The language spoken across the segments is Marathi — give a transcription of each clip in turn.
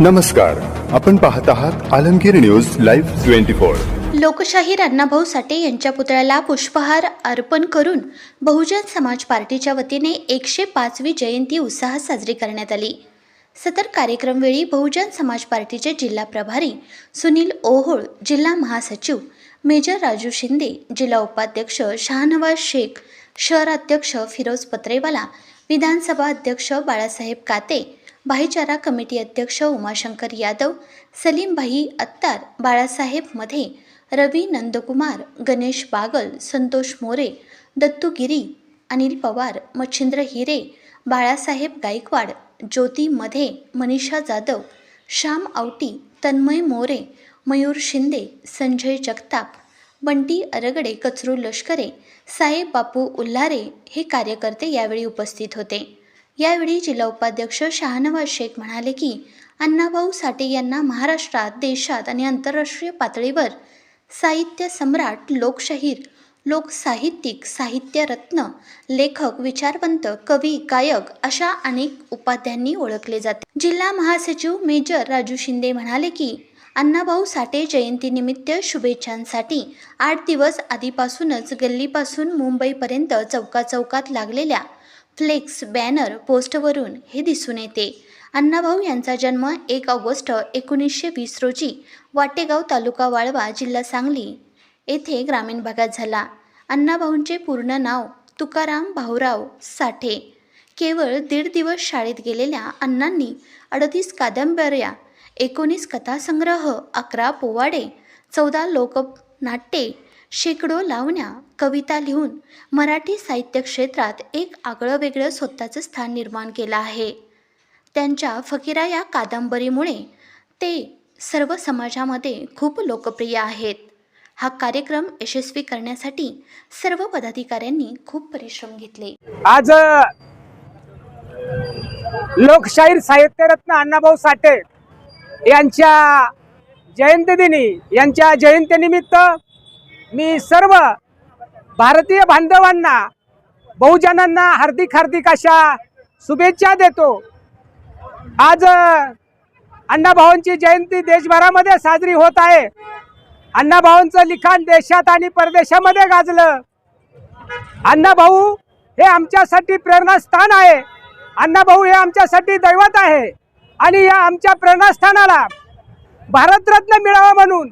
नमस्कार. आपण पाहत आहात Alamgir news live twenty four. लोकशाहीर अण्णाभाऊ साठे यांच्या पुतळ्याला पुष्पहार अर्पण करून बहुजन समाज पार्टीच्या वतीने एकशे पाचवी जयंती उत्साहात साजरी करण्यात आली. सदर कार्यक्रमवेळी बहुजन समाज पार्टीचे जिल्हा प्रभारी सुनील ओहोळ जिल्हा महासचिव मेजर राजू शिंदे जिल्हा उपाध्यक्ष शहानवाज शेख शहराध्यक्ष फिरोज पत्रेवाला विधानसभा अध्यक्ष बाळासाहेब काते भाईचारा कमिटी अध्यक्ष उमाशंकर यादव सलीमभाई अत्तार बाळासाहेबमध्ये रवी नंदकुमार गणेश बागल संतोष मोरे दत्तू गिरी अनिल पवार मच्छिंद्र हिरे बाळासाहेब गायकवाड ज्योती मध्ये मनीषा जाधव श्याम आवटी तन्मय मोरे मयूर शिंदे संजय जगताप बंटी अरगडे कचरू लष्करे साहेब बापू उल्हारे हे कार्यकर्ते यावेळी उपस्थित होते. यावेळी जिल्हा उपाध्यक्ष शहानवाज शेख म्हणाले की अण्णाभाऊ साठे यांना महाराष्ट्रात देशात आणि आंतरराष्ट्रीय पातळीवर साहित्य सम्राट लोकशाहीर लोकसाहित्यिक साहित्यरत्न लेखक विचारवंत कवी गायक अशा अनेक उपाध्यांनी ओळखले जाते. जिल्हा महासचिव मेजर राजू शिंदे म्हणाले की अण्णाभाऊ साठे जयंतीनिमित्त शुभेच्छांसाठी आठ दिवस आधीपासूनच गल्लीपासून मुंबईपर्यंत चौकाचौकात लागलेल्या फ्लेक्स बॅनर पोस्टवरून हे दिसून येते. अण्णाभाऊ यांचा जन्म एक ऑगस्ट एकोणीसशे वीस रोजी वाटेगाव तालुका वाळवा जिल्हा सांगली येथे ग्रामीण भागात झाला. अण्णाभाऊंचे पूर्ण नाव तुकाराम भाऊराव साठे. केवळ दीड दिवस शाळेत गेलेल्या अण्णांनी अडतीस कादंबऱ्या एकोणीस कथासंग्रह अकरा पोवाडे चौदा लोकनाट्ये शेकडो लावण्या कविता लिहून मराठी साहित्य क्षेत्रात एक आगळं वेगळं स्वतःचं स्थान निर्माण केलं आहे. त्यांच्या फकीरा या कादंबरीमुळे ते सर्व समाजामध्ये खूप लोकप्रिय आहेत. हा कार्यक्रम यशस्वी करण्यासाठी सर्व पदाधिकाऱ्यांनी खूप परिश्रम घेतले. आज लोकशाहीर साहित्यरत्न अण्णाभाऊ साठे यांच्या जयंतीदिनी यांच्या जयंतीनिमित्त मी सर्व भारतीय बांधवांना बहुजनांना हार्दिक हार्दिक अशा शुभेच्छा देतो. आज अण्णाभाऊंची जयंती देशभरामध्ये साजरी होत आहे. अण्णाभाऊंचं लिखाण देशात आणि परदेशामध्ये गाजलं. अण्णाभाऊ हे आमच्यासाठी प्रेरणास्थान आहे. अण्णाभाऊ हे आमच्यासाठी दैवत आहे. आणि या आमच्या प्रेरणास्थानाला भारतरत्न मिळावा म्हणून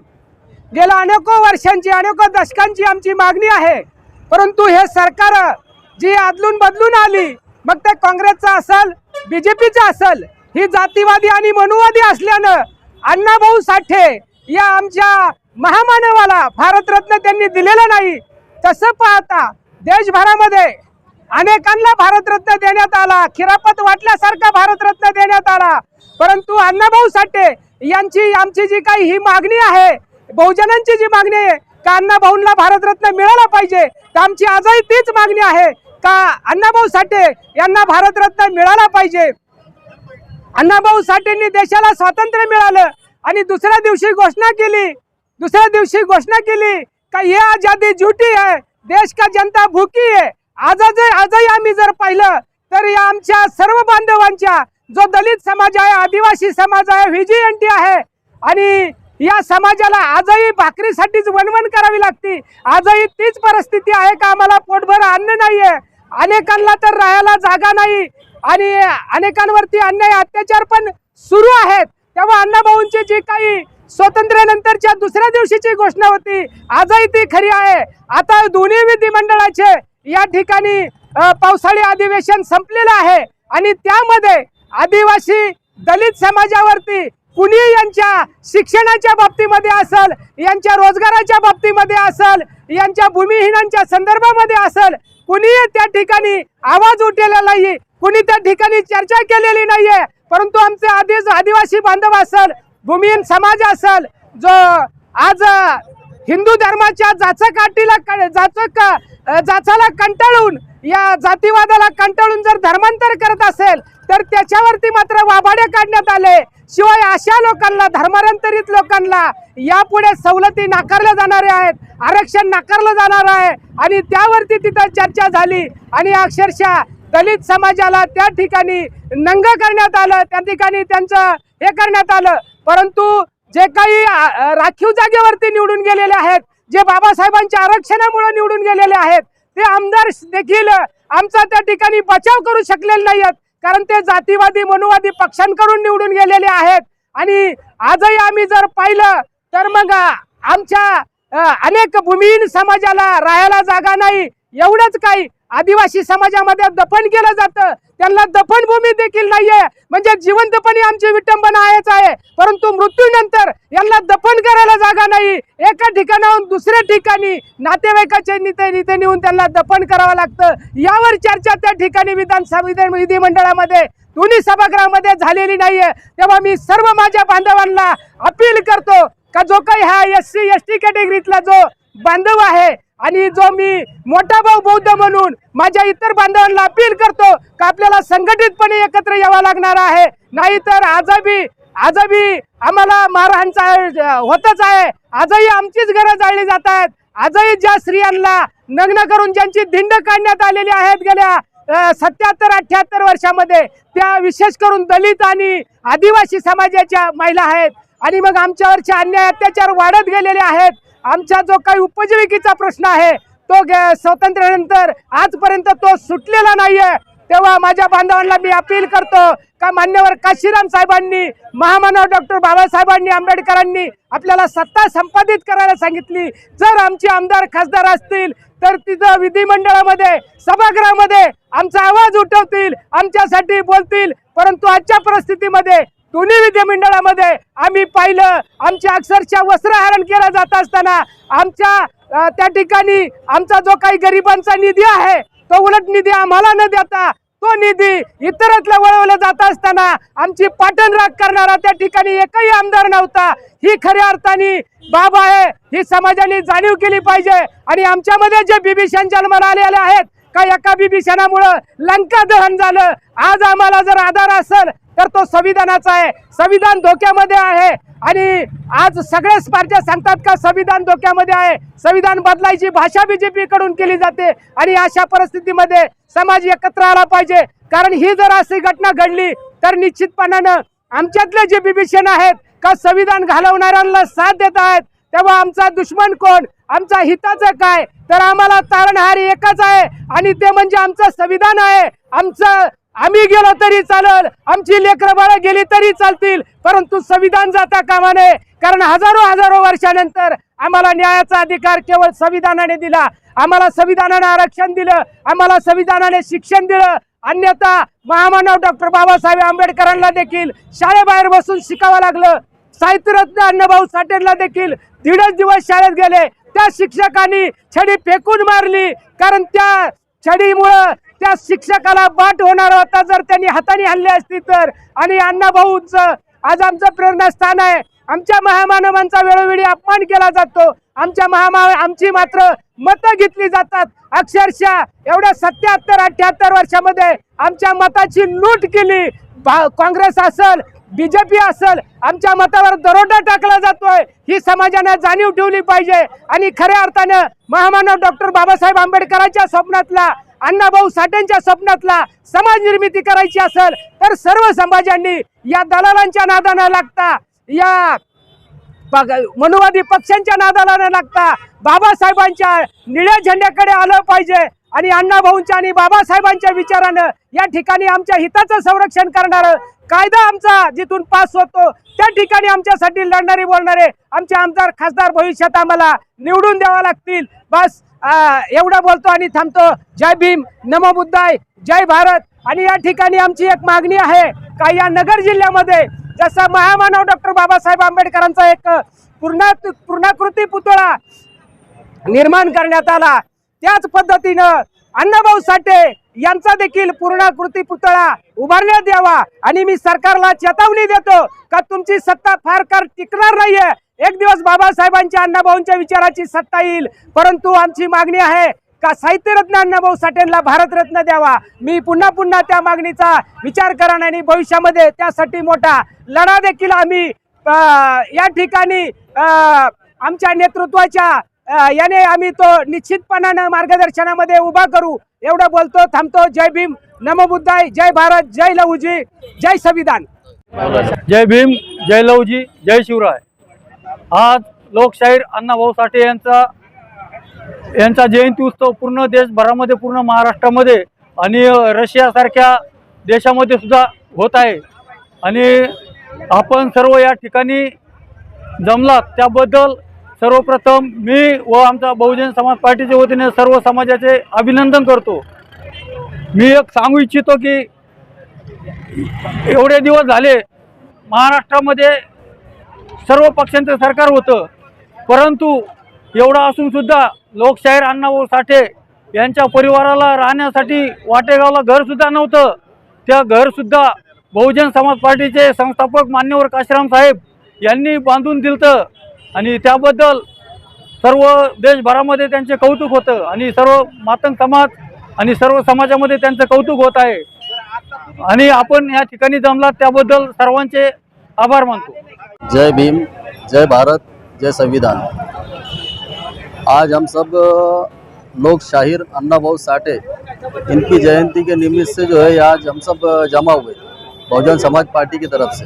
गेल्या अनेको वर्षांची अनेको दशकांची आमची मागणी आहे. परंतु हे सरकार जी आदलून बदलून आली मग ते काँग्रेसचं असल बी जे पीचं असल ही जातीवादी आणि मनुवादी असल्यानं अण्णाभाऊ साठे या आमच्या महामानवाला भारतरत्न त्यांनी दिलेलं नाही. तसं पाहता देशभरामध्ये अनेकांना भारतरत्न देण्यात आला खिरापत वाटल्यासारखा भारतरत्न देण्यात आला. परंतु अण्णाभाऊ साठे यांची आमची जी काही ही मागणी आहे बहुजनांची जी मागणी आहे का अण्णाभाऊंना भारतरत्न मिळाला पाहिजे. तर आमची आजही तीच मागणी आहे का अण्णाभाऊ साठे यांना भारतरत्न मिळाला पाहिजे? अण्णाभाऊ साठेंनी देशाला स्वातंत्र्य मिळालं आणि दुसऱ्या दिवशी घोषणा केली. दुसऱ्या दिवशी घोषणा केली का हे आजादी झुटी आहे देश का जनता भूकी आहे. आजच आजही आम्ही जर पाहिलं तर या आमच्या सर्व बांधवांच्या जो दलित समाज आहे आदिवासी समाज आहे व्हीजीएनटी आहे. आणि या समाजाला आजही भाकरीसाठीच वणवण करावी लागते. आजही तीच परिस्थिती आहे का आम्हाला? पोटभर अन्न नाहीये. अनेकांना तर राहायला जागा नाही. आणि अनेकांवरती अन्याय अत्याचार पण सुरू आहेत. तेव्हा अण्णाभाऊंची जी काही स्वातंत्र्यानंतरच्या दुसऱ्या दिवशीची घोषणा होती आजही ती खरी आहे. आता दोन्ही विधिमंडळाचे या ठिकाणी पावसाळी अधिवेशन संपलेलं आहे. आणि त्यामध्ये आदिवासी दलित समाजावरती कुणी यांच्या शिक्षणाच्या बाबतीमध्ये असल यांच्या रोजगाराच्या बाबतीमध्ये असल यांच्या भूमिहीनांच्या संदर्भामध्ये असल कुणीही त्या ठिकाणी आवाज उठलेला नाही कुणी त्या ठिकाणी चर्चा केलेली नाहीये परंतु आमचे आदि आदिवासी बांधव असल भूमिहीन समाज असल जो आज हिंदू धर्माच्या जाचकाटीला क- जाचक जाचाला कंटाळून या जातीवादाला कंटाळून जर धर्मांतर करत असेल तर त्याच्यावरती मात्र वाभाडे काढण्यात आले. शिवाय अशा लोकांना धर्मांतरित लोकांना यापुढे सवलती नाकारल्या जाणाऱ्या आहेत आरक्षण नाकारलं जाणार आहे. आणि त्यावरती तिथं चर्चा झाली आणि अक्षरशः दलित समाजाला त्या ठिकाणी नंग करण्यात आलं त्या ठिकाणी त्यांचं हे करण्यात आलं. परंतु जे काही राखीव जागेवरती निवडून गेलेले आहेत जे बाबासाहेबांच्या आरक्षणामुळे निवडून गेलेले आहेत ते आमदार देखील आमचा त्या ठिकाणी बचाव करू शकलेले नाही आहेत कारण ते जातीवादी मनुवादी पक्षांकडून निवडून गेलेले आहेत. आणि आजही आम्ही जर पाहिलं तर मग आमच्या अनेक भूमिहीन समाजाला राहायला जागा नाही. एवढंच काही आदिवासी समाजामध्ये दफन केलं जातं. त्यांना दफनभूमी देखील नाहीये. म्हणजे जिवंतपणे आमची विटंबना आहेच आहे. परंतु मृत्यूनंतर यांना दफन करायला जागा नाही. एका ठिकाणाहून दुसऱ्या ठिकाणी नातेवाईकाचे निते नेते नेऊन त्यांना दफन करावं लागतं. यावर चर्चा त्या ठिकाणी विधानसभा विधिमंडळामध्ये दोन्ही सभागृहामध्ये झालेली नाहीये. तेव्हा मी सर्व माझ्या बांधवांना अपील करतो का जो काही हा एस सी एस टी कॅटेगरीतला जो बांधव आहे. आणि जो मी मोठा भाऊ बौद्ध म्हणून माझ्या इतर बांधवांना अपील करतो का आपल्याला संघटितपणे एकत्र यावं लागणार आहे. नाहीतर आजबी आजबी आम्हाला मारहाणचा होतच आहे. आजही आमचीच घरं जाळली जात आहेत. आजही ज्या स्त्रियांना नग्न करून ज्यांची धिंड काढण्यात आलेली आहेत गेल्या सत्याहत्तर अठ्याहत्तर वर्षामध्ये त्या विशेष करून दलित आणि आदिवासी समाजाच्या महिला आहेत. आणि मग आमच्यावरचे अन्याय अत्याचार वाढत गेलेले आहेत. आमचा जो काही उपजीविकेचा प्रश्न आहे तो स्वातंत्र्यानंतर आजपर्यंत तो सुटलेला नाहीये. तेव्हा माझ्या बांधवांना मी अपील करतो का मान्यवर काशीराम साहेबांनी महामानव डॉक्टर बाबासाहेबांनी आंबेडकरांनी आपल्याला सत्ता संपादित करायला सांगितली. जर आमचे आमदार खासदार असतील तर तिथं विधिमंडळामध्ये सभागृहामध्ये आमचा आवाज उठवतील आमच्यासाठी बोलतील. परंतु आजच्या परिस्थितीमध्ये दोन्ही विधिमंडळामध्ये आम्ही पाहिलं आमच्या अक्षरशः वस्त्रहरण केलं जात असताना आमच्या त्या ठिकाणी आमचा जो काही गरिबांचा निधी आहे तो उलट निधी आम्हाला न देता तो निधी इतरतला वळवला जात असताना आमची पाटण राग करणारा त्या ठिकाणी एकही आमदार नव्हता. ही खऱ्या अर्थाने बाब आहे ही समाजाने जाणीव केली पाहिजे आणि आमच्यामध्ये जे बिभीषण जन्माला आलेले आहेत का एका बिभीषणामुळं लंका दहन झालं. आज आम्हाला जर आधार असेल तर तो संविधानाचा आहे. संविधान धोक्यामध्ये आहे. आणि आज सगळ्याच पार्ट्या सांगतात का संविधान धोक्यामध्ये आहे. संविधान बदलायची भाषा बीजेपी कडून केली जाते. आणि अशा परिस्थितीमध्ये समाज एकत्र आला पाहिजे. कारण ही जर अशी घटना घडली तर निश्चितपणानं आमच्यातले जे बिभीषण आहेत का संविधान घालवणाऱ्यांना साथ देत आहेत. तेव्हा आमचा दुश्मन कोण? आमचा हिताचं काय? तर आम्हाला तारणहार एकच आहे. आणि ते म्हणजे आमचं संविधान आहे. आमचं आम्ही गेलो तरी चालल. आमची लेकर बाळं गेली तरी चालतील. परंतु संविधान जाता कामा नये. कारण हजारो हजारो वर्षानंतर आम्हाला न्यायाचा अधिकार केवळ संविधानाने दिला. आम्हाला संविधानाने आरक्षण दिलं. आम्हाला संविधानाने शिक्षण दिलं. अन्यथा महामानव डॉक्टर बाबासाहेब आंबेडकरांना देखील शाळेबाहेर बसून शिकावं लागलं. साहित्यरत्न अण्णाभाऊ साठेंना देखील दीडच दिवस शाळेत गेले. त्या शिक्षकांनी छडी फेकून मारली. कारण त्या छडीमुळं त्या शिक्षकाला बाट होणार होता जर त्यांनी हाताने हल्ले असती तर. आणि अण्णाभाऊंच आज आमचं प्रेरणास्थान आहे. आमच्या महामानवांचा वेळोवेळी अपमान केला जातो. आमच्या महामा आमची मात्र मतं घेतली जातात. अक्षरशः एवढ्या सत्याहत्तर अठ्याहत्तर वर्षामध्ये आमच्या मताची लूट केली. भा- काँग्रेस असल बीजेपी असेल आमच्या मतावर दरोडा टाकला जातोय. ही समाजाने जाणीव ठेवली पाहिजे. आणि खऱ्या अर्थानं महामानव डॉक्टर बाबासाहेब आंबेडकरांच्या स्वप्नातला अण्णाभाऊ साठेंच्या स्वप्नातला समाज निर्मिती करायची असेल तर सर्व समाजांनी या दलालांच्या नादानं लागता या मनुवादी पक्षांच्या नादाला न लागता बाबासाहेबांच्या निळ्या झेंड्याकडे आलं पाहिजे. आणि अण्णाभाऊंच्या आणि बाबासाहेबांच्या विचारानं या ठिकाणी आमच्या हिताचं संरक्षण करणारं कायदा आमचा जिथून पास होतो त्या ठिकाणी आमच्यासाठी लढणारे बोलणारे आमचे आमदार खासदार भविष्यात आम्हाला निवडून द्यावा लागतील. बस एवढा एवढं बोलतो आणि थांबतो. जय भीम नमो बुद्धाय जय भारत. आणि या ठिकाणी आमची एक मागणी आहे का या नगर जिल्ह्यामध्ये जसा महामानव डॉक्टर बाबासाहेब आंबेडकरांचा एक पूर्णा पूर्णाकृती पुतळा निर्माण करण्यात आला त्याच पद्धतीनं अण्णाभाऊ साठे यांचा देखील पूर्णाकृती पुतळा उभारण्यात यावा आणि मी सरकारला चेतावणी देतो का तुमची सत्ता फार काळ टिकणार नाहीये? एक दिवस बाबासाहेबांच्या अण्णाभाऊंच्या विचाराची सत्ता येईल. परंतु आमची मागणी आहे का साहित्यरत्न अण्णाभाऊ साठेंना भारतरत्न द्यावा? मी पुन्हा पुन्हा त्या मागणीचा विचार करा आणि भविष्यामध्ये त्यासाठी मोठा लढा देखील आम्ही या ठिकाणी आमच्या नेतृत्वाच्या याने आम्ही तो निश्चितपणानं मार्गदर्शनामध्ये उभा करू. एवढं बोलतो थांबतो. जय भीम. नमबुद्धाय जय भारत. जय लहूजी. जय संविधान. जय भीम. जय लहूजी. जय शिवराय. आज लोकशाहीर अण्णाभाऊ साठे यांचा यांचा जयंती उत्सव पूर्ण देशभरामध्ये पूर्ण महाराष्ट्रामध्ये आणि रशियासारख्या देशामध्ये सुद्धा होत आहे. आणि आपण सर्व या ठिकाणी जमलात. त्याबद्दल सर्वप्रथम मी व आमचा बहुजन समाज पार्टीच्या वतीने सर्व समाजाचे अभिनंदन करतो. मी एक सांगू इच्छितो की एवढे दिवस झाले महाराष्ट्रामध्ये सर्व पक्षांचं सरकार होतं. परंतु एवढं असूनसुद्धा लोकशाहीर अण्णाभाऊ साठे यांच्या परिवाराला राहण्यासाठी वाटेगावला घरसुद्धा नव्हतं. त्या घरसुद्धा बहुजन समाज पार्टीचे संस्थापक मान्यवर काशीराम साहेब यांनी बांधून दिलतं. आणि त्याबद्दल सर्व देशभरामध्ये त्यांचे कौतुक होतं आणि सर्व मातंग समाज आणि सर्व समाजामध्ये त्यांचं कौतुक होत आहे. आणि आपण या ठिकाणी जमलात त्याबद्दल सर्वांचे आभार मानतो. जय भीम जय भारत जय संविधान. आज हम सब लोग शाहिर अन्ना भाऊ साठे इनकी जयंती के निमित्त से जो है आज हम सब जमा हुए बहुजन समाज पार्टी की तरफ से।